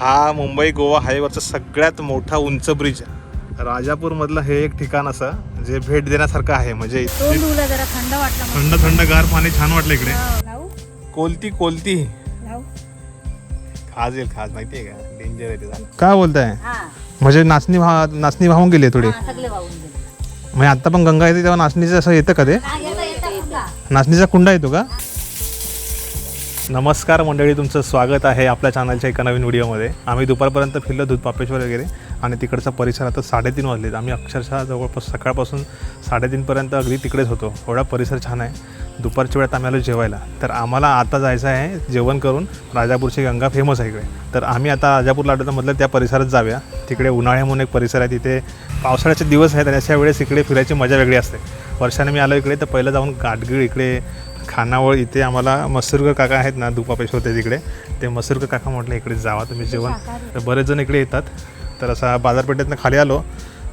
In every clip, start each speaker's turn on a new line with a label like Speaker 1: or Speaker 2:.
Speaker 1: हा मुंबई गोवा हायवेवरचा सगळ्यात मोठा उंच ब्रिज राजापूर मधलं हे एक ठिकाण असं जे भेट देण्यासारखं आहे म्हणजे
Speaker 2: जरा थंड वाटलं
Speaker 1: थंड थंड गार पाणी छान वाटलं इकडे. कोलती कोलती. खाज येईल खाज माहितीये का? डेंजर आहे काय बोलताय? म्हणजे नाचणी भा नाचणी वाहून गेली थोडी. म्हणजे आता पण गंगा येते तेव्हा नाचणीचं असं येतं का ते. नाचणीचा कुंडा येतो का? नमस्कार मंडळी तुमचं स्वागत आहे आपल्या चॅनलच्या एका नवीन व्हिडिओमध्ये. आम्ही दुपारपर्यंत फिरलो दूध पापेश्वर वगैरे आणि तिकडचा परिसर आता साडेतीन वाजलेत. आम्ही अक्षरशः जवळपास सकाळपासून साडेतीनपर्यंत अगदी तिकडेच होतो. एवढा परिसर छान आहे. दुपारच्या वेळात आम्ही आलो जेवायला. तर आम्हाला आता जायचं आहे जेवण करून. राजापूरची गंगा फेमस आहे इकडे. तर आम्ही आता राजापूरला आलो तर म्हटलं त्या परिसरात जाऊया. तिकडे उन्हाळ्या म्हणून एक परिसर आहे. तिथे पावसाळ्याचे दिवस आहेत आणि अशा वेळेस इकडे फिरायची मजा वेगळी असते. वर्षाने मी आलो इकडे तर पहिलं जाऊन गाडगीळ इकडे खानावळ इथे आम्हाला मसूरकर काका आहेत ना दुपापेश होते तिकडे. ते मसूरकर काका म्हटलं इकडे जावा तुम्ही जेवण. तर बरेच जण इकडे येतात. तर असा बाजारपेठेतनं खाली आलो.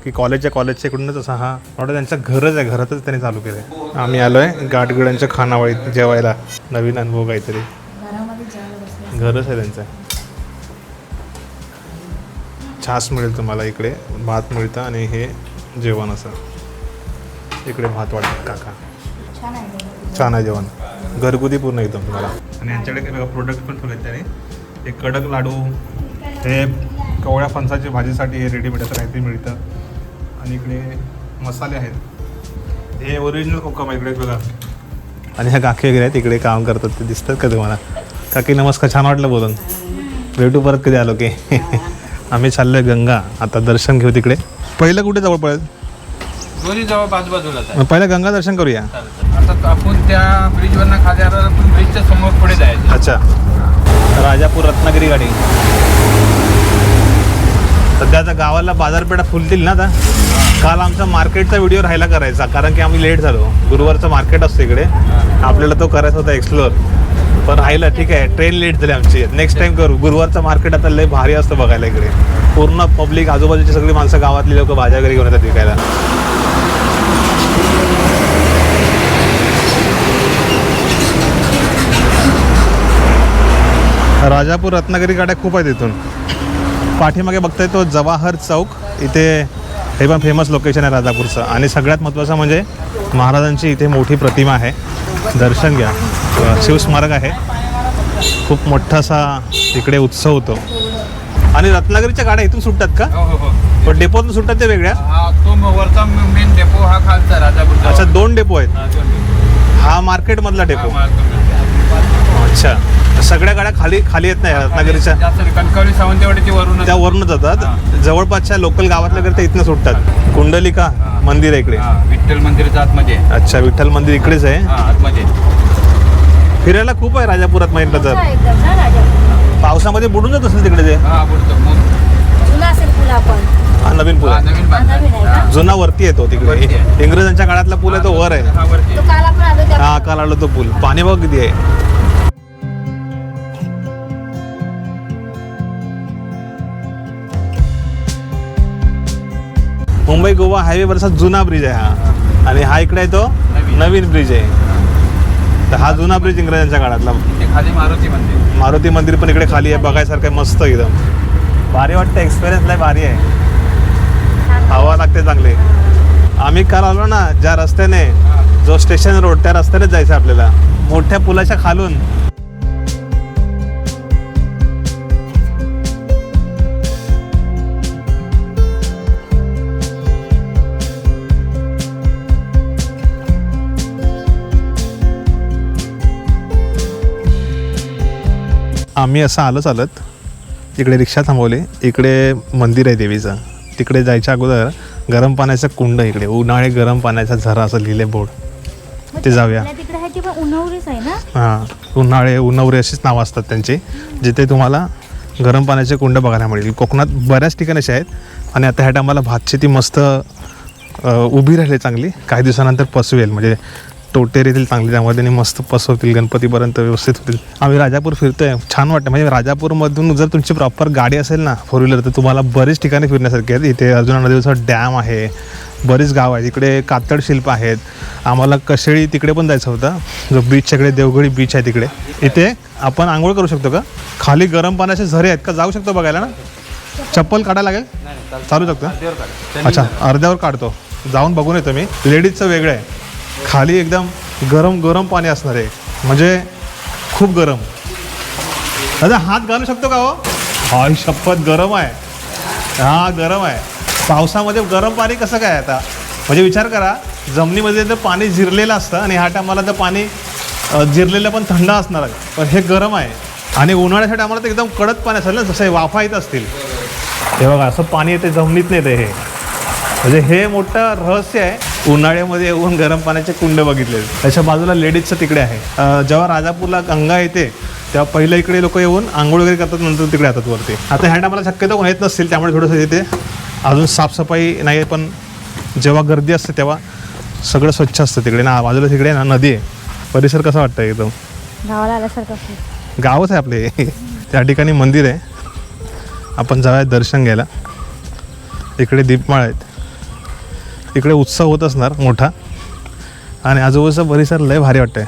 Speaker 1: की कॉलेजच्या कॉलेजच्या इकडूनच असा हा वाटतं त्यांचं घरच आहे घरातच त्यांनी चालू केलं आहे आम्ही आलो आहे गाठगुड्यांच्या खानावळीत जेवायला. नवीन अनुभव काहीतरी. घरच आहे त्यांचं. छास मिळेल तुम्हाला इकडे. भात मिळतं आणि हे जेवण असं. इकडे भात वाटतं काका.
Speaker 2: छान आहे
Speaker 1: जेवण. घरगुती पूर्ण एकदम तुम्हाला. आणि यांच्याकडे बघा प्रोडक्ट पण ठेवलेत त्याने. हे कडक लाडू हे कवळ्या फणसाची भाजीसाठी हे रेडीमेड असं काहीतरी मिळतं. आणि इकडे मसाले आहेत. हे ओरिजिनल कोकम आहे इकडे बघा. आणि ह्या काकी वगैरे आहेत इकडे काम करतात ते दिसतात का तुम्हाला? काकी नमस्कार छान वाटलं बोलून. भेटू परत कधी आलो की. आम्ही चाललोय गंगा आता दर्शन घेऊ तिकडे. पहिलं कुठे जवळ पडेल?
Speaker 3: दोन्ही जवळ
Speaker 1: मग पहिलं गंगा दर्शन करूया.
Speaker 3: आता आपण त्या ब्रिजवरनं खाली आलो ब्रिजच्या समोर पुढे जायचं.
Speaker 1: अच्छा. राजापूर रत्नागिरी गाडी. सध्या आता गावाला बाजारपेठा फुलतील ना आता. काल आमचा मार्केटचा व्हिडिओ राहिला करायचा कारण की आम्ही लेट झालो. गुरुवारचं मार्केट असतं इकडे. आपल्याला तो करायचा होता एक्सप्लोअर पण राहिला ठीक आहे. ट्रेन लेट झाली आमची. नेक्स्ट टाइम करू. गुरुवारचं मार्केट आता लय भारी असतं बघायला इकडे. पूर्ण पब्लिक आजूबाजूची सगळी माणसं गावातली लोक भाज्या वगैरे घेऊन येतात विकायला. राजापूर रत्नागिरी गाड्या खूप आहेत इथून. पाठीमागे बघताय तो जवाहर चौक. इथे हे पण फेमस लोकेशन आहे राजापूरचं. आणि सगळ्यात महत्त्वाचं म्हणजे महाराजांची इथे मोठी प्रतिमा आहे. दर्शन घ्या. शिवस्मारक आहे. खूप मोठा असा इकडे उत्सव होतो. आणि रत्नागिरीच्या गाड्या इथून सुटतात का?
Speaker 3: हो हो हो.
Speaker 1: पण डेपोतून सुटतात ते वेगळ्या
Speaker 3: वरचा मेन डेपो हा खालचा राजापूरचा.
Speaker 1: अच्छा दोन डेपो आहेत.
Speaker 3: हा,
Speaker 1: मार्केटमधला डेपो. अच्छा. सगळ्या गाड्या खाली खाली येत नाही रत्नागिरीच्या.
Speaker 3: कणकवली सावंतवाडीची वरून
Speaker 1: त्या वरून जातात. जवळपासच्या लोकल गावातल्या वगैरे ते इथनं सुटतात. कुंडलिका मंदिर आहे इकडे.
Speaker 3: विठ्ठल मंदिराच्या आतमध्ये.
Speaker 1: अच्छा विठ्ठल मंदिर इकडेच आहे.
Speaker 3: हा आतमध्ये
Speaker 1: फिरायला खूप आहे राजापुरात म्हटलं
Speaker 2: मोठा
Speaker 1: तर पावसामध्ये बुडून जात असेल तिकडे ते.
Speaker 3: हा
Speaker 2: जुना असेल पूल
Speaker 1: हा नवीन पूल
Speaker 3: हा
Speaker 1: आहे.
Speaker 3: नवीन? हा.
Speaker 1: जुना वरती येतो
Speaker 3: वरती
Speaker 1: तिकडे
Speaker 3: आहे.
Speaker 1: इंग्रजांच्या काळातला पूल आहे तो वर आहे
Speaker 3: हा वरती
Speaker 2: तो
Speaker 3: आहे.
Speaker 2: काल आपण आलो त्या
Speaker 1: हा काल आलो तो पूल पाणी बघ किती आहे मुंबई गोवा हायवे वरचा जुना ब्रिज आहे हा आणि हा इकडे आहे तो
Speaker 3: नवीन.
Speaker 1: नवीन ब्रिज आहे तर हा जुना ब्रिज इंग्रजांच्या काळातला
Speaker 3: ते खाली मारुती मंदिर
Speaker 1: मारुती मंदिर पण इकडे खाली आहे बघायसारखं आहे, मस्त एकदम भारी वाटतं एक्सपिरियन्स लय भारी आहे हवा लागते चांगले. आम्ही काल आलो ना ज्या रस्त्याने जो स्टेशन रोड त्या रस्त्याने जायचं आपल्याला. मोठ्या पुलाच्या खालून. आम्ही असं आलो चालत इकडे रिक्षा थांबवली. इकडे मंदिर आहे देवीचं. तिकडे जायच्या अगोदर गरम पाण्याचं कुंड इकडे. उन्हाळे गरम पाण्याचा झरा असं लिहिले बोर्ड. ते जाऊया. हां उन्हाळे उन्हावरे अशीच नावं असतात त्यांची जिथे तुम्हाला गरम पाण्याचे कुंड बघायला मिळेल कोकणात बऱ्याच ठिकाणी असे आहेत. आणि आता ह्या टायमाला भातशेती मस्त अ, उभी राहिली चांगली. काही दिवसानंतर पसवेल. म्हणजे टोटेर येतील चांगली त्यामुळे त्यांनी मस्त पसवतील गणपतीपर्यंत व्यवस्थित होतील. आम्ही राजापूर फिरतोय. छान वाटतं म्हणजे राजापूरमधून जर तुमची प्रॉपर गाडी असेल ना फोर व्हीलर तर तुम्हाला बरेच ठिकाणी फिरण्यासारखे आहेत. इथे अर्जुना नदीचा डॅम आहे. बरीच गाव आहेत. इकडे कातड शिल्प आहेत. आम्हाला कशेळी तिकडे पण जायचं होतं. जो बीचच्याकडे देवगडी बीच आहे तिकडे. इथे आपण आंघोळ करू शकतो का? खाली गरम पाण्याचे झरे आहेत का? जाऊ शकतो बघायला ना? चप्पल काढायला लागेल? चालू शकतो? अच्छा अर्ध्यावर काढतो. जाऊन बघून येतो मी. लेडीजचं वेगळं आहे. खाली एकदम गरम गरम पाणी असणार आहे. म्हणजे खूप गरम. दादा हात घालू शकतो का हो? हाय शपथ गरम आहे. हा गरम आहे. पावसामध्ये गरम पाणी कसं काय आता? म्हणजे विचार करा जमिनीमध्ये तर पाणी जिरलेलं असतं आणि ह्या टायमाला तर पाणी झिरलेलं जिरलेलं पण थंड असणार आहे. पण हे गरम आहे. आणि उन्हाळ्याच्या टायमाला तर एकदम कडक पाणी असेल ना जसं वाफा येत असतील. हे बघा असं पाणी येते जमिनीत नाही ते हे. म्हणजे हे मोठं रहस्य आहे. उन्हाळ्यामध्ये येऊन गरम पाण्याचे कुंड बघितले. त्याच्या बाजूला लेडीजचं तिकडे आहे. जेव्हा राजापूरला गंगा येते तेव्हा पहिलं इकडे लोक येऊन आंघोळ वगैरे करतात नंतर तिकडे येतात वरती. आता ह्या टायमाला शक्यतो कोण येत नसतील त्यामुळे थोडंसं इथे अजून साफसफाई नाही आहे पण जेव्हा गर्दी असते तेव्हा सगळं स्वच्छ असतं तिकडे. ना बाजूला तिकडे ना नदी आहे. परिसर कसा वाटतं एकदम?
Speaker 2: गावाला आल्यासारखं.
Speaker 1: गावच आहे आपले. त्या ठिकाणी मंदिर आहे. आपण जाऊया दर्शन घ्यायला. इकडे दीपमाळ आहेत. इकडे उत्सव होत असणार मोठा. आणि आजूबाजूचा परिसर लय भारी वाटतंय.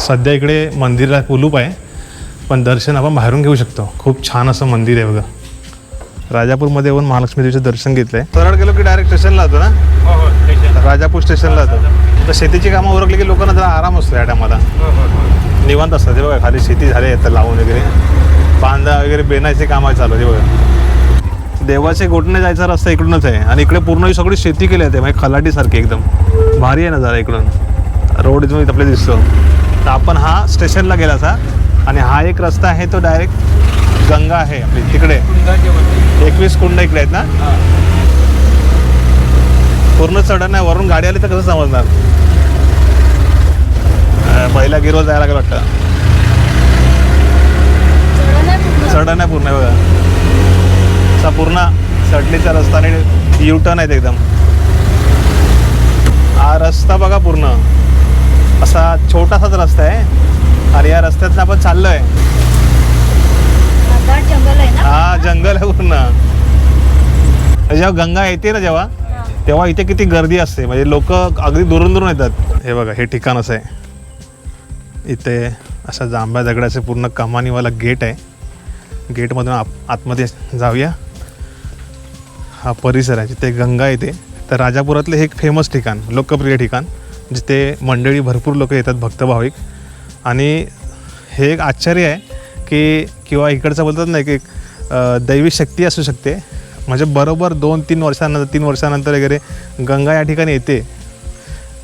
Speaker 1: सध्या इकडे मंदिराला कुलूप आहे पण दर्शन आपण बाहेरून घेऊ शकतो. खूप छान असं मंदिर आहे बघा. राजापूरमध्ये येऊन महालक्ष्मी देवीचं दर्शन घेतलंय. सरळ गेलो की डायरेक्ट स्टेशनला जातो ना?
Speaker 3: हो हो स्टेशन
Speaker 1: राजापूर स्टेशनला जातो. तर शेतीची कामं उरकली की लोकांना जरा आराम असतो या टायमाला
Speaker 3: हो
Speaker 1: निवांत असतं ते बघा खाली शेती झाली आहे लावून वगैरे. बांधा वगैरे बेनायचे कामं चालू आहे बघा. देवाचे गोठणे जायचा रस्ता इकडूनच आहे आणि इकडे पूर्ण सगळी शेती केली आहे म्हणजे खलाटीसारखी एकदम. भारी आहे ना जरा इकडून. रोड इथून आपल्याला दिसतो. तर आपण हा स्टेशनला गेला असा आणि हा एक रस्ता आहे तो डायरेक्ट गंगा आहे आपली तिकडे. एकवीस कुंड इकडे आहेत ना? पूर्ण चढण आहे वरून गाडी आली तर कसं समजणार? पहिला गिरो जायला लागेल वाटतं. चढण आहे पूर्ण बघा. असा पूर्ण चढणीचा रस्ता आणि युटर्न आहेत एकदम. हा रस्ता बघा पूर्ण. असा छोटासाच रस्ता आहे. आणि या रस्त्यातनं आपण
Speaker 2: हा, जंगल आहे ना?
Speaker 1: हा जंगल आहे पूर्ण. जेव्हा गंगा येते ना जेव्हा तेव्हा इथे किती गर्दी असते. म्हणजे लोक अगदी दुरून दुरून येतात. हे बघा हे ठिकाण असं आहे. इथे असा जांभ्या दगडाचे पूर्ण कमानीवाला गेट आहे. गेटमधून आप आतमध्ये जाऊया. हा परिसर आहे जिथे गंगा येते. तर राजापुरातले हे एक फेमस ठिकाण लोकप्रिय ठिकाण जिथे मंडळी भरपूर लोक येतात भक्त भाविक आणि हे एक आश्चर्य आहे की किंवा इकडचं बोलतात ना की एक दैवी शक्ती असू शकते. म्हणजे बरोबर दोन तीन वर्षानंतर तीन वर्षानंतर वगैरे गंगा या ठिकाणी येते.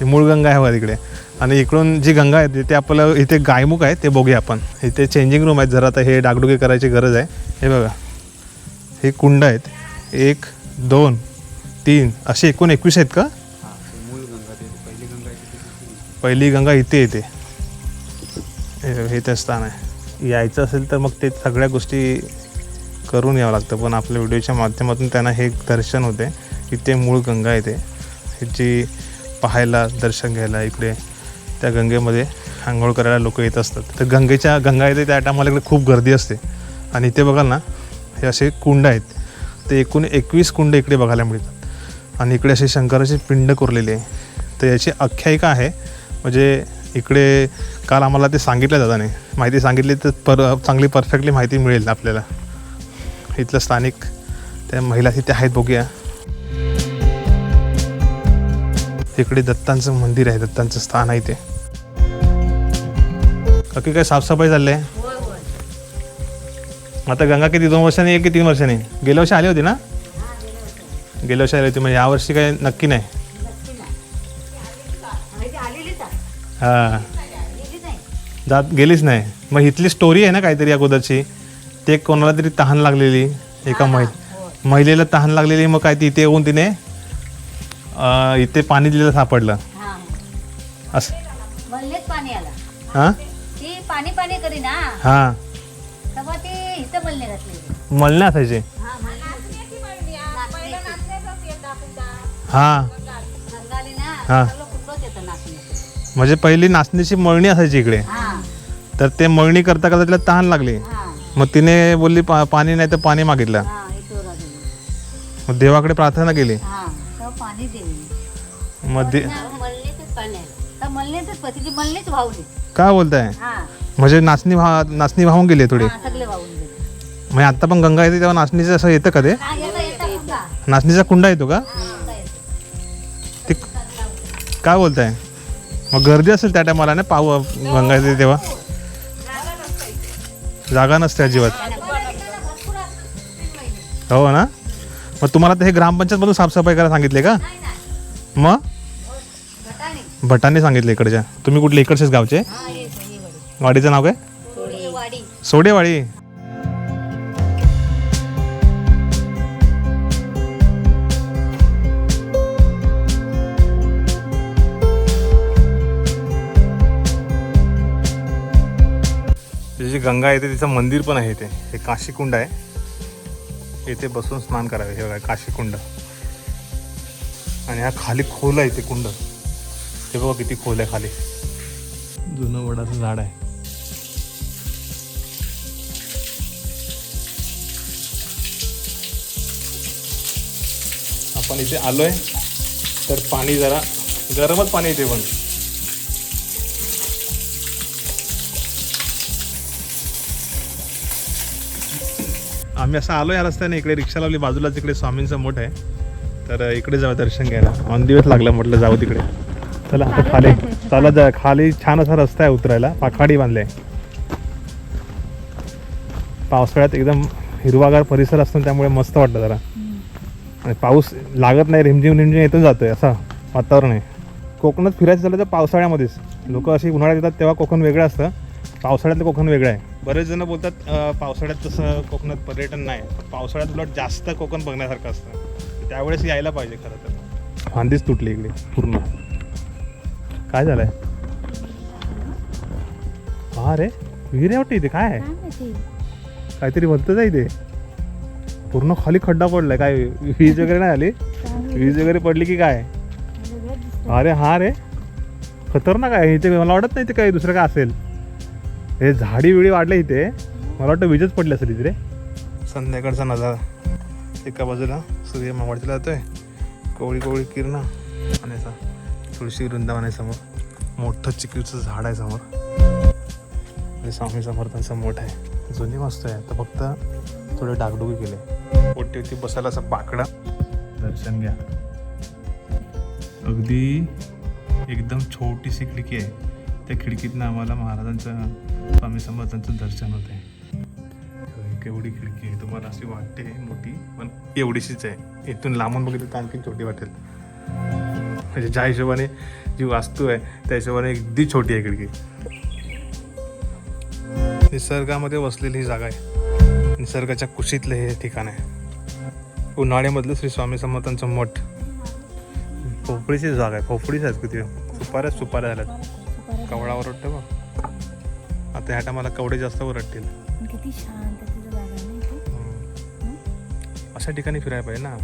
Speaker 1: मूळ गंगा आहे बघा तिकडे. आणि इकडून जी गंगा आहे ते आपलं इथे गायमुख आहे ते बघूया आपण. इथे चेंजिंग रूम आहेत जरा आता हे डागडुगे करायची गरज आहे. हे बघा. हे कुंड आहेत. एक दोन तीन. असे एकूण एकवीस आहेत का? पहिली गंगा इथे येते. हे हे ते स्थान आहे. यायचं असेल तर मग ते सगळ्या गोष्टी करून यावं लागतं पण आपल्या व्हिडिओच्या माध्यमातून त्यांना हे दर्शन होते. इथे मूळ गंगा येते. ह्याची पाहायला दर्शन घ्यायला इकडे त्या गंगेमध्ये आंघोळ करायला लोक येत असतात. तर गंगेच्या गंगा येते त्या टायमाला इकडे खूप गर्दी असते. आणि इथे बघाल ना हे असे कुंड आहेत. ते एकूण एकवीस कुंड इकडे बघायला मिळतात. आणि इकडे असे शंकराचे पिंड कोरलेले आहे. तर याची आख्यायिका आहे. म्हणजे इकडे काल आम्हाला ते सांगितलं दादाने. माहिती सांगितली तर पर चांगली परफेक्टली माहिती मिळेल आपल्याला. इथलं स्थानिक त्या महिला तिथे आहेत बघूया. इकडे दत्तांचं मंदिर आहे. दत्तांचं स्थान आहे ते बाकी काय साफसफाई चालली आहे? आता गंगा किती दोन वर्षांनी आहे की तीन वर्षांनी? गेल्या वर्षी आली होती ना?
Speaker 2: हा.
Speaker 1: गेल्या वर्षी. आली होती म्हणजे यावर्षी काय नक्की नाही?
Speaker 2: आहे.
Speaker 1: हां. जात गेलीच नाही. मग इथली स्टोरी आहे ना काहीतरी अगोदरची? ते कोणाला तरी तहान लागलेली एका महि. महिलेला तहान लागलेली मग काय ती इथे येऊन तिने इथे पाणी दिलेलं सापडलं. असं.
Speaker 2: मल्लेच पाणी आलं.
Speaker 1: हां?
Speaker 2: पाणी पाणी करी ना
Speaker 1: हां.
Speaker 2: तेव्हा ती इथं मल्ले घातली.
Speaker 1: मलणे असायचे.
Speaker 2: हा
Speaker 1: हां.
Speaker 2: गंगाली ना
Speaker 1: हा.
Speaker 2: सगळं कुठंच येतं नाचण्याचं.
Speaker 1: म्हणजे पहिली नाचणीची मळणी असायची इकडे.
Speaker 2: हा.
Speaker 1: तर ते मळणी करता करता तिला तहान लागली.
Speaker 2: हा.
Speaker 1: मग तिने बोलली पा पाणी नाही तर पाणी मागितलं.
Speaker 2: हा
Speaker 1: मग देवाकडे प्रार्थना केली.
Speaker 2: हा पाणी
Speaker 1: मग दे
Speaker 2: पाणी तर मलनेच वाहूली
Speaker 1: काय बोलताय?
Speaker 2: हा.
Speaker 1: म्हणजे नाचणी भा नाचणी वाहून गेली थोडी.
Speaker 2: हा, सगळे वाहून गेले.
Speaker 1: म्हणजे आता पण गंगा येते तेव्हा नाचणीचं असं येतं का ते?
Speaker 2: हा, येतं, येतं, येतं.
Speaker 1: नाचणीचा कुंडा येतो का?
Speaker 2: हा, येतं.
Speaker 1: ते काय बोलताय? मग गर्दी असेल त्या टायमाला ना पाव गंगा येते तेव्हा? जागा नसते अजिबात. हो ना? मग तुम्हाला तर हे ग्रामपंचायतमधून साफसफाई करायला सांगितले का? मग?
Speaker 2: घटाने.
Speaker 1: भटांनी सांगितले इकडच्या. तुम्ही कुठले इकडचेच गावचे?
Speaker 2: हा.
Speaker 1: वाडीचं नाव काय? सोडेवाडी. तिची जी गंगा येते तिचं मंदिर पण आहे इथे. हे काशीकुंड आहे. इथे बसून स्नान करावे हे बघा काशीकुंड. आणि हा खाली खोल आहे इथे कुंड. हे बघा किती खोल आहे खाली. जुनं वडाचं झाड आहे. आपण इथे आलोय. तर पाणी जरा गरमच पाणी इथे पण. आम्ही असं आलो या रस्त्याने. इकडे रिक्षा लावली. बाजूला तिकडे स्वामींचं मोठ आहे. तर इकडे जाऊ दर्शन घ्यायला. ऑन दिवस लागला म्हटलं जाऊ तिकडे. चला आता खाली चला जा खाली छान असा रस्ता आहे उतरायला. पाखाडी बांधले. पावसाळ्यात एकदम हिरवागार परिसर असतो त्यामुळे मस्त वाटतं जरा. पाऊस लागत नाही रिमझिम रिमझिम येतून जातोय असं वातावरण आहे. कोकणात फिरायचं झालं तर पावसाळ्यामध्येच. लोक अशी उन्हाळ्यात येतात तेव्हा कोकण वेगळं असतं. पावसाळ्यातलं कोकण वेगळं आहे. बरेच जण बोलतात पावसाळ्यात तसं कोकणात पर्यटन नाही. पावसाळ्यात उलट जास्त कोकण बघण्यासारखं असतं. त्यावेळेस यायला पाहिजे खरं तर. फांदीच तुटली इकडे पूर्ण. काय झालंय? हा रे विहीर आहे वाटतं इथे. काय आहे? काहीतरी भलतंच आहे इथे. पूर्ण खाली खड्डा पडलाय. काय वीज वगैरे नाही आली? वीज वगैरे पडली की काय? अरे हा रे. खतरनाक आहे. इथे मला वाटत नाही ते काही दुसरं काय असेल. हे झाडी विळी वाढले इथे. मला वाटतं वीजच पडली असेल इथे रे. संध्याकाळचा नजारा. एका बाजूला सूर्य मावळतीला जातोय. कोवळी कोवळी किरण आणि असा तुळशी वृंदावन आहे समोर मोठं चिकीचं झाड आहे समोर. आणि स्वामी समर्थांचं मोठ आहे. जुनी मस्त आहे. तर फक्त थोडे डागडुगी केले. ओटीवरती बसायला असं बाकडा दर्शन घ्या. अगदी एकदम छोटीशी खिडकी आहे. त्या खिडकीतनं आम्हाला महाराजांचं स्वामी समर्थांचं दर्शन होत आहे केवढी खिडकी आहे. तुम्हाला अशी वाटते मोठी पण एवढीशीच आहे. इथून लांबून बघितलं तर आणखी छोटी वाटेल. म्हणजे ज्या हिशोबाने जी वास्तू आहे त्या हिशोबाने अगदी छोटी आहे खिडकी. निसर्गामध्ये वसलेली ही जागा आहे. निसर्गाच्या कुशीतलं हे ठिकाण आहे. उन्हाळ्यामधलं श्री स्वामी समर्थांचं मठ. पोपडीची जागा आहे. आहेत किती सुपाऱ्याच सुपाऱ्या झाल्यात. कवळावर वाटतं बघ. आता ह्या टायमाला कवडे जास्त ओरडतील. अशा ठिकाणी फिरायला पाहिजे ना.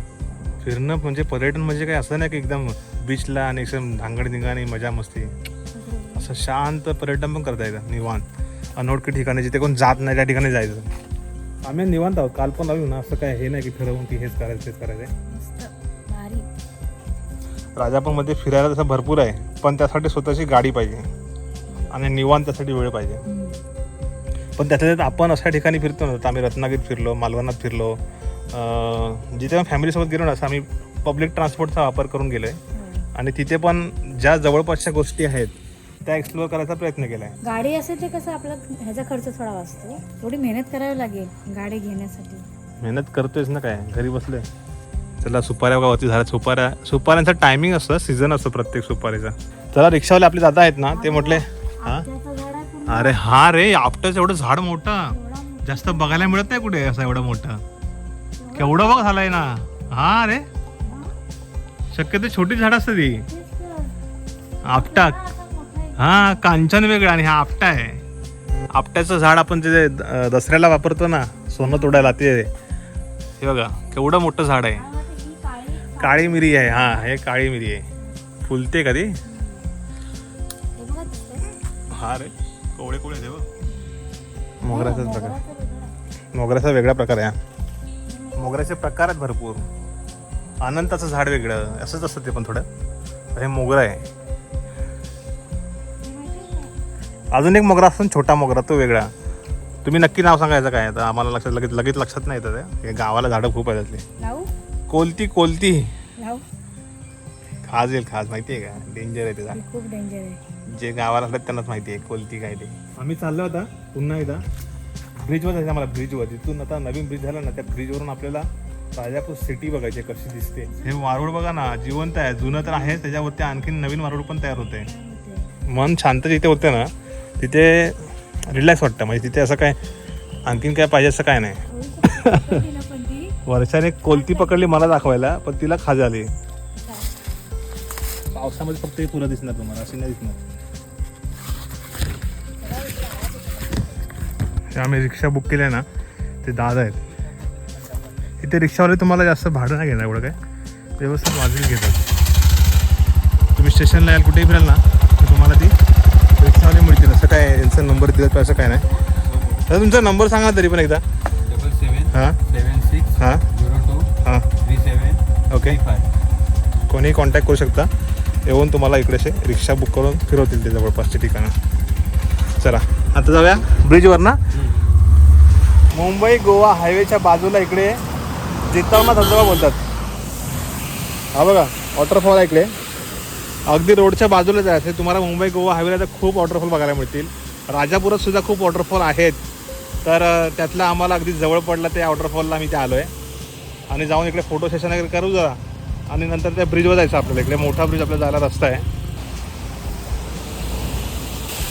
Speaker 1: फिरणं म्हणजे पर्यटन म्हणजे काय असं नाही की एकदम बीचला आणि एकदम धांगड मजा मस्ती. असं शांत पर्यटन पण करता येतं निवांत. अनोळखी ठिकाणी जिथे कोण जात नाही त्या ठिकाणी जायचं. आम्ही निवांत आहोत. काल पण आलो ना. असं काय हे नाही की ठरवून की हेच करायचं तेच करायचं. राजापूरमध्ये फिरायला तसं भरपूर आहे. पण त्यासाठी स्वतःची गाडी पाहिजे. आणि निवांत त्यासाठी वेळ पाहिजे. पण त्यातल्या त्यात आपण अशा ठिकाणी फिरतो ना आता आम्ही रत्नागिरीत फिरलो मालवणात फिरलो. अं, जिथे फॅमिलीसोबत गेलो ना असं आम्ही पब्लिक ट्रान्सपोर्टचा वापर करून गेलो आहे आणि तिथे पण ज्या जवळपासच्या गोष्टी आहेत त्या एक्सप्लोअर करायचा प्रयत्न केला आहे
Speaker 4: गाडी असेल ते कसं आपला ह्याचा खर्च थोडा वाचतो. थोडी मेहनत करावी लागेल गाडी घेण्यासाठी.
Speaker 1: मेहनत करतोयच ना काय? घरी बसलोय. चला सुपाऱ्या गावाती झाल्या सुपाऱ्या सुपाऱ्यांचा टायमिंग असतं सीझन असतो प्रत्येक सुपारीचा. चला रिक्षावाले आपले दादा आहेत ना ते म्हटले हा?
Speaker 4: त्याचं झाड आहे पूर्ण.
Speaker 1: अरे हा रे आपटंच एवढं झाड मोठं.
Speaker 4: एवढा
Speaker 1: जास्त बघायला मिळत नाही कुठे असं एवढं मोठं. केवढं बघ झालंय ना. हा रे. शक्यतो छोटी झाड असतं ती. आपटा
Speaker 4: मोठा आहे.
Speaker 1: हा कांचन वेगळा आणि हा आपटा आहे. आपट्याचं झाड आपण जे दसऱ्याला वापरतो ना सोनं तोडायला ते. हे बघा केवढं मोठं झाड आहे.
Speaker 4: ही काळी
Speaker 1: मिरी आहे हा हे काळी मिरी आहे. फुलते का ती
Speaker 4: हे?
Speaker 1: हा रे कोवळे कोवळे बघ. मोगऱ्याचंच
Speaker 4: वेगळं आहे.
Speaker 1: मोगऱ्याचा वेगळा प्रकार आहे हा. मोगऱ्याचे प्रकार आहेत भरपूर. अनंताचं झाड वेगळं असंच असतं ते पण थोडं. हे मोगरा आहे. अजून एक मोगरा असतो छोटा मोगरा तो वेगळा. तुम्ही नक्की नाव सांगायचं काय? आता आम्हाला लक्षात लगेच लगेच लक्षात नाही येतं ते. हे गावाला झाडं खूप आहेत त्यातली.
Speaker 4: लावू?
Speaker 1: कोलती कोलती. खाज येईल खाज. माहिती आहे का? डेंजर आहे त्याचा
Speaker 4: खूप डेंजर आहे.
Speaker 1: जे गावाला असतात त्यांनाच माहिती आहे कोलती काय ते. आम्ही चाललो आता पुन्हा एकदा. ब्रिजवर जायचं आम्हाला ब्रिजवर तिथून आता नवीन ब्रिज झाला ना त्या ब्रिजवरून आपल्याला राजापूर सिटी बघायची कशी दिसते. हे वारूळ बघा ना जिवंत आहे. जुनं तर आहे त्याच्यावरती आणखीन नवीन वारूळ पण तयार होते मन शांत जिथे होते ना तिथे रिलॅक्स वाटतं. म्हणजे तिथे असं काय आणखीन काय पाहिजे असं काय नाही. वर्षाने कोलती पकडली मला दाखवायला पण तिला खाज आली. पावसामध्ये फक्त हे फुलं दिसणार तुम्हाला अशी नाही दिसणार. आम्ही रिक्षा बुक केली आहे ना ते दादा आहेत. इथे रिक्षावाले तुम्हाला जास्त भाडं नाही घेणार एवढं काय. व्यवस्थित वाजवी घेतात. तुम्ही स्टेशनला याल कुठेही फिराल ना तर तुम्हाला ती रिक्षावाले मिळतील असं काय यांचा नंबर दिला तर असं काय नाही. तर तुमचा नंबर सांगा तरी पण एकदा.
Speaker 3: डबल सेवन
Speaker 1: हां?
Speaker 3: सेवन सिक्स
Speaker 1: हां?
Speaker 3: झिरो टू
Speaker 1: हां.
Speaker 3: थ्री सेवन
Speaker 1: ओके
Speaker 3: फाय
Speaker 1: कोणीही कॉन्टॅक्ट करू शकता. येऊन तुम्हाला इकडे असे रिक्षा बुक करून फिरवतील ते जवळपासची ठिकाणं. चला आता जाऊया ब्रिजवर ना मुंबई गोवा हायवेच्या बाजूला इकडे जितावना धबधबा बोलतात. हा बघा वॉटरफॉल आहे इकडे. अगदी रोडच्या बाजूला जायचं तुम्हाला मुंबई गोवा हायवेला तर खूप वॉटरफॉल बघायला मिळतील. राजापुरात सुद्धा खूप वॉटरफॉल आहेत. तर त्यातला आम्हाला अगदी जवळ पडला त्या वॉटरफॉलला मी ते आलो आहे आणि जाऊन इकडे फोटो सेशन वगैरे करू जरा. आणि नंतर त्या ब्रिजवर जायचं आपल्याला. इकडे मोठा ब्रिज आपल्याला जायला रस्ता आहे.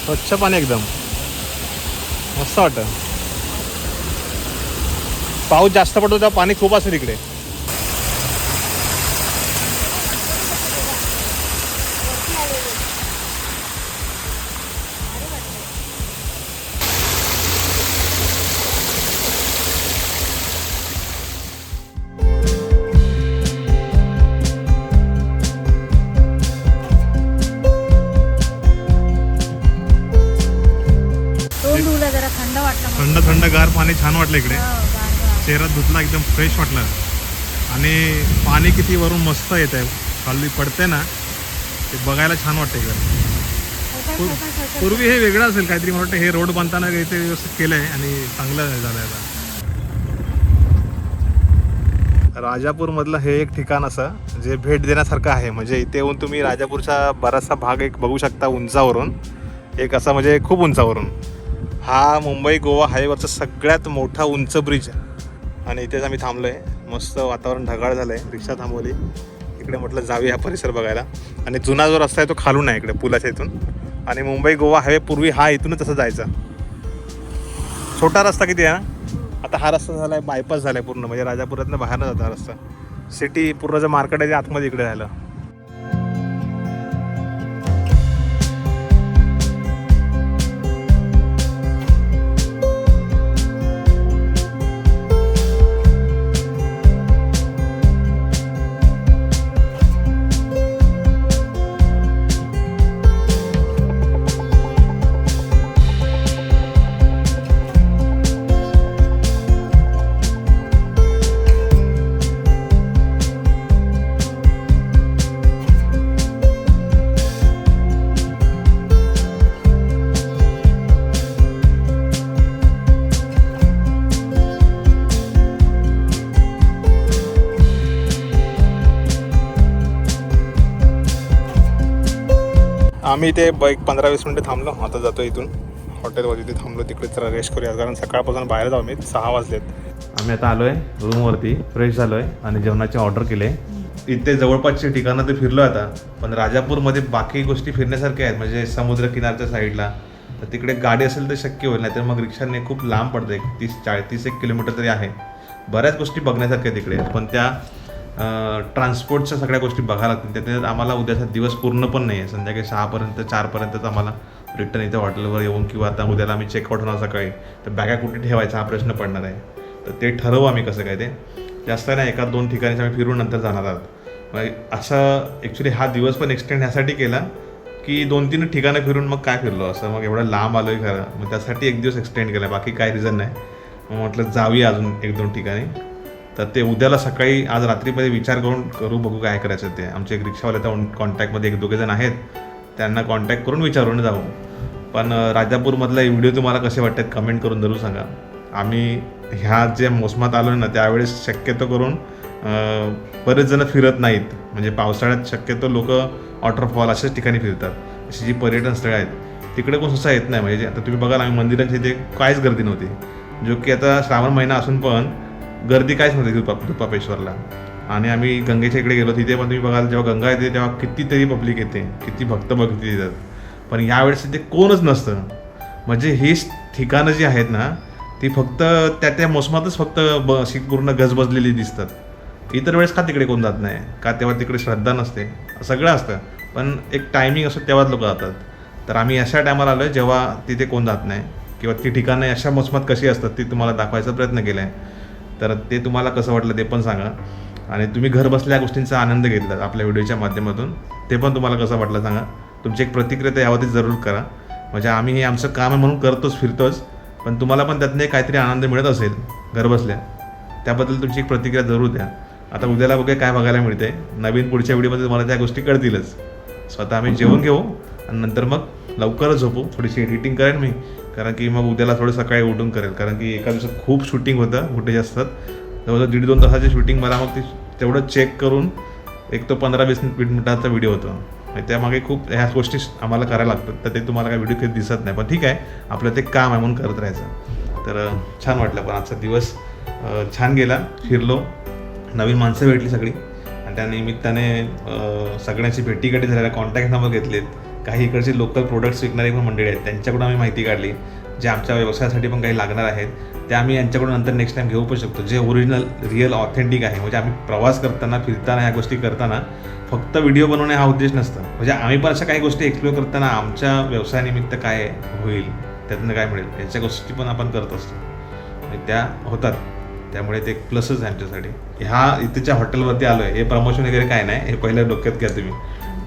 Speaker 1: स्वच्छ पाणी एकदम. मस्त वाटतं. पाऊस जास्त पडतो तेव्हा पाणी खूप असेल इकडे. पाणी छान वाटलं इकडे.
Speaker 4: हो.
Speaker 1: चेहरा धुतला एकदम फ्रेश वाटलं. आणि पाणी किती वरून मस्त येत आहे. खाली पडते ना ते बघायला छान वाटतं इकडे. पूर्वी हे वेगळं असेल काहीतरी मला वाटतं हे रोड बांधताना काहीतरी व्यवस्थित केलं आहे आणि चांगलं झालं आहे आता. राजापूरमधलं हे एक ठिकाण असं जे भेट देण्यासारखं आहे. म्हणजे इथे येऊन तुम्ही राजापूरचा बराचसा भाग एक बघू शकता उंचावरून. एक असा म्हणजे खूप उंचावरून. हा मुंबई गोवा हायवेवरचा सगळ्यात मोठा उंच ब्रिज आहे. आणि इथेच आम्ही थांबलो आहे मस्त वातावरण ढगाळ झालं आहे रिक्षा थांबवली. इकडे म्हटलं जाऊया हा परिसर बघायला. आणि जुना जो रस्ता आहे तो खालून आहे इकडे पुलाच्या इथून. आणि मुंबई गोवा हायवे पूर्वी हा इथूनच तसं जायचा. छोटा रस्ता किती आहे ना आता हा रस्ता झाला आहे बायपास झाला आहे पूर्ण. म्हणजे राजापुरातनं बाहेर जाता हा रस्ता. सिटी पूर्ण जे मार्केट आहे ते आतमध्ये इकडे राहिलं. आम्ही इथे बाईक एक पंधरा वीस मिनटं थांबलो. आता जातो इथून. हॉटेलवर इथे थांबलो तिकडे जरा रेस्ट करूया कारण सकाळपासून बाहेर जाऊ मी सहा वाजलेत. आम्ही आता आलोय रूमवरती फ्रेश झालोय आणि जेवणाची ऑर्डर केले इथे जवळपासची ठिकाणं ते फिरलो आता. पण राजापूरमध्ये बाकी गोष्टी फिरण्यासारख्या आहेत. म्हणजे समुद्र किनारच्या साईडला तर तिकडे गाडी असेल तर शक्य होईल. नाही तर मग रिक्षाने खूप लांब पडतं. एक तीस चाळीस तीस एक किलोमीटर तरी आहे. बऱ्याच गोष्टी बघण्यासारख्या तिकडे. पण त्या ट्रान्सपोर्टच्या सगळ्या गोष्टी बघायला लागतील. त्याच्यात आम्हाला उद्याचा दिवस पूर्ण पण नाही आहे संध्याकाळी सहापर्यंत चारपर्यंतच आम्हाला रिटर्न इथे हॉटेलवर येऊन किंवा आता उद्याला आम्ही चेकआउट होणार सकाळी तर बॅगा कुठे ठेवायचा? हा प्रश्न पडणार आहे. तर ते ठरवू आम्ही कसं काय ते. जास्त नाही एका दोन ठिकाणी आम्ही फिरून नंतर जाणार आहोत. मग असं ॲक्च्युली हा दिवस पण एक्सटेंड ह्यासाठी केला की दोन तीन ठिकाणं फिरून मग काय फिरलो? असं मग एवढं लांब आलो आहे खरं मग त्यासाठी एक दिवस एक्सटेंड केला. बाकी काय रिझन नाही. मग म्हटलं जाऊया अजून एक दोन ठिकाणी. तर ते उद्याला सकाळी आज रात्रीमध्ये विचार करून करू बघू काय करायचं ते. आमचे एक रिक्षावाले तर कॉन्टॅक्टमध्ये एक दोघेजण आहेत. त्यांना कॉन्टॅक्ट करून विचारून जाऊ. पण राजापूरमधला व्हिडिओ तुम्हाला कसे वाटतात कमेंट करून जरूर सांगा. आम्ही ह्या जे मोसमात आलो ना त्यावेळेस शक्यतो करून बरेच जण फिरत नाहीत. म्हणजे पावसाळ्यात शक्यतो लोक वॉटरफॉल अशाच ठिकाणी फिरतात. अशी जी पर्यटन स्थळं आहेत तिकडे कोण सहसा येत नाही. म्हणजे आता तुम्ही बघाल आम्ही मंदिराच्या इथे काहीच गर्दी नव्हती. जो की आता श्रावण महिना असून पण गर्दी काहीच नव्हती दुपा दुपापेश्वरला. आणि आम्ही गंगेच्या इकडे गेलो. तिथे पण तुम्ही बघाल जेव्हा गंगा येते तेव्हा कितीतरी पब्लिक येते. किती भक्त भक्ती येतात पण यावेळेस तिथे कोणच नसतं. म्हणजे ही ठिकाणं जी आहेत ना ती फक्त त्या त्या मोसमातच फक्त ब अशी पूर्ण गजबजलेली दिसतात. इतर वेळेस का तिकडे कोण जात नाही? का तेव्हा तिकडे श्रद्धा नसते? सगळं असतं. पण एक टायमिंग असतो तेव्हाच लोक जातात. तर आम्ही अशा टायमाला आलो आहे जेव्हा तिथे कोण जात नाही. किंवा ती ठिकाणं अशा मोसमात कशी असतात ती तुम्हाला दाखवायचा प्रयत्न केला आहे तर ते तुम्हाला कसं वाटलं ते पण सांगा. आणि तुम्ही घर बसल्या गोष्टींचा आनंद घेतला आपल्या व्हिडिओच्या माध्यमातून. ते पण तुम्हाला कसं वाटलं सांगा. तुमची एक प्रतिक्रिया तर यावरती जरूर करा. म्हणजे आम्ही हे आमचं काम आहे म्हणून करतोच फिरतोच. पण तुम्हाला पण त्यातनं काहीतरी आनंद मिळत असेल घर बसल्या. त्याबद्दल तुमची एक प्रतिक्रिया जरूर द्या. आता उद्याला बघूया काय बघायला मिळते नवीन पुढच्या व्हिडिओमध्ये तुम्हाला त्या गोष्टी कळतीलच. स्वतः आम्ही जेवण घेऊ आणि नंतर मग लवकरच झोपू. थोडीशी एडिटिंग करेन मी. कारण की मग उद्याला थोडं सकाळी उठून करेल. कारण की एका दिवसात खूप शूटिंग होतं फुटेज असतात जवळजवळ दीड दोन तासाची शूटिंग मला मग ते तेवढं चेक करून एक तो पंधरा वीस मिनिटाचा व्हिडिओ होतो. त्यामागे खूप ह्या गोष्टी आम्हाला करायला लागतात. तर ते तुम्हाला काय व्हिडिओ कधी दिसत नाही. पण ठीक आहे. आपलं ते काम आहे म्हणून करत राहायचं. तर छान वाटलं पण आजचा दिवस. छान गेला. फिरलो. नवीन माणसं भेटली सगळी. आणि त्या निमित्ताने सगळ्यांची भेटीगाठी झालेल्या कॉन्टॅक्ट नंबर घेतलेत. काही इकडचे लोकल प्रोडक्ट्स विकणारी पण मंडळी आहेत. त्यांच्याकडून आम्ही माहिती काढली. जे आमच्या व्यवसायासाठी पण काही लागणार आहेत ते आम्ही यांच्याकडून नंतर नेक्स्ट टाइम घेऊ पण शकतो. जे ओरिजिनल रिअल ऑथेंटिक आहे म्हणजे आम्ही प्रवास करताना फिरताना ह्या गोष्टी करताना फक्त व्हिडिओ बनवणे हा उद्देश नसतं. म्हणजे आम्ही पण अशा काही गोष्टी एक्सप्लोर करताना आमच्या व्यवसायानिमित्त काय होईल त्यातनं काय मिळेल याच्या गोष्टी पण आपण करत असतो. आणि त्या होतात. त्यामुळे ते एक प्लसच आहे आमच्यासाठी. ह्या इथेच्या हॉटेलवरती आलो आहे हे प्रमोशन वगैरे काय नाही हे पहिल्या डोक्यात घ्या तुम्ही.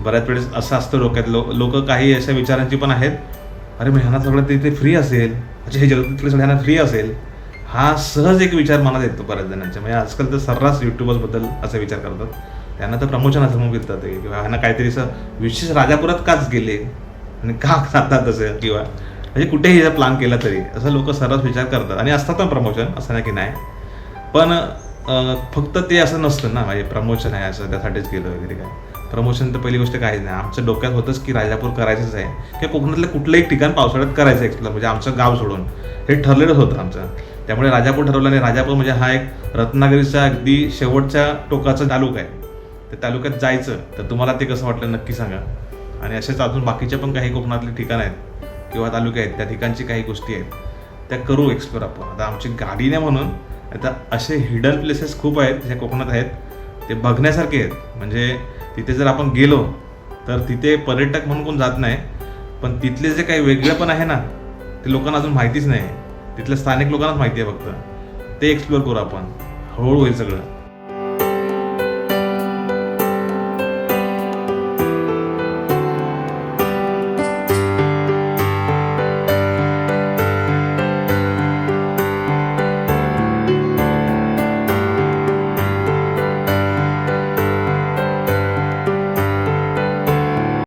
Speaker 1: बऱ्याच वेळेस असं असतं डोक्यात. लो लोक काही अशा विचारांची पण आहेत. अरे मग ह्यांना सगळं ते फ्री असेल. अच्छा हे जगतातले सगळ्यांना फ्री असेल. हा सहज एक विचार मनात येतो बऱ्याच जणांच्या. म्हणजे आजकाल तर सर्रास युट्यूबर्सबद्दल असा विचार करतात. त्यांना तर प्रमोशन असं म्हणून घेतात ते किंवा ह्यांना काहीतरी असं विशेष राजापुरात काच गेले. आणि का जातात तसं किंवा म्हणजे कुठेही प्लॅन केला तरी. असं लोक सर्रास विचार करतात. आणि असतात पण प्रमोशन असं नाही की नाही. पण फक्त ते असं नसतं ना म्हणजे प्रमोशन आहे असं त्यासाठीच केलं वगैरे काय. प्रमोशन तर पहिली गोष्ट काहीच नाही. आमच्या डोक्यात होतंच की राजापूर करायचंच आहे. किंवा कोकणातलं कुठलंही ठिकाण पावसाळ्यात करायचं एक्सप्लोर म्हणजे आमचं गाव सोडून. हे ठरलेलंच होतं आमचं. त्यामुळे राजापूर ठरवलं आणि राजापूर म्हणजे हा एक रत्नागिरीचा अगदी शेवटच्या टोकाचा तालुका आहे. त्या तालुक्यात जायचं तर तुम्हाला ते कसं वाटलं नक्की सांगा. आणि असेच अजून बाकीच्या पण काही कोकणातले ठिकाणं आहेत किंवा तालुके आहेत त्या ठिकाणची काही गोष्टी आहेत त्या करू एक्सप्लोर आपण. आता आमची गाडी नाही म्हणून आता असे हिडन प्लेसेस खूप आहेत जे कोकणात आहेत ते बघण्यासारखे आहेत. म्हणजे तिथे जर आपण गेलो तर तिथे पर्यटक म्हणून कोण जात नाही. पण तिथले जे काही वेगळं पण आहे ना ते लोकांना अजून माहितीच नाही. तिथल्या स्थानिक लोकांनाच माहिती आहे फक्त. ते एक्सप्लोर करू आपण. हळूहळू होईल सगळं.